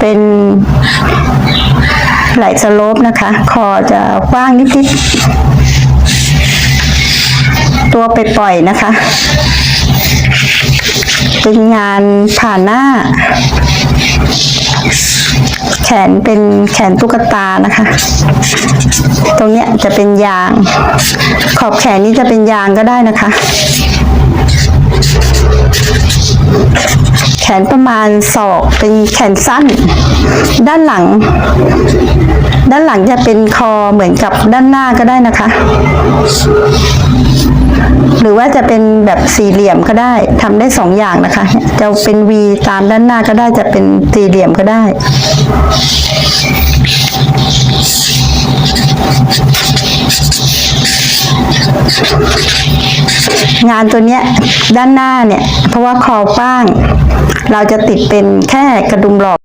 เป็นไหลสโลปนะคะ คอจะกว้างนิดๆ ตัวไปปล่อยนะคะ เป็นงานผ่านหน้า แขนเป็นแขนตุ๊กตานะคะ ตรงเนี้ยจะเป็นยาง ขอบแขนนี้จะเป็นยางก็ได้นะคะ นประมาณศอกเป็นแขนสั้น ด้านหลัง ด้านหลังจะเป็นคอเหมือนกับด้านหน้าก็ได้นะคะ หรือว่าจะเป็นแบบสี่เหลี่ยมก็ได้ทำได้สองอย่างนะคะ จะเป็น V ตามด้านหน้าก็ได้จะเป็นสี่เหลี่ยมก็ได้ งานตัวเนี้ยด้านหน้าเนี่ย เพราะว่าคอกว้าง เราจะติดเป็นแค่กระดุมหลอก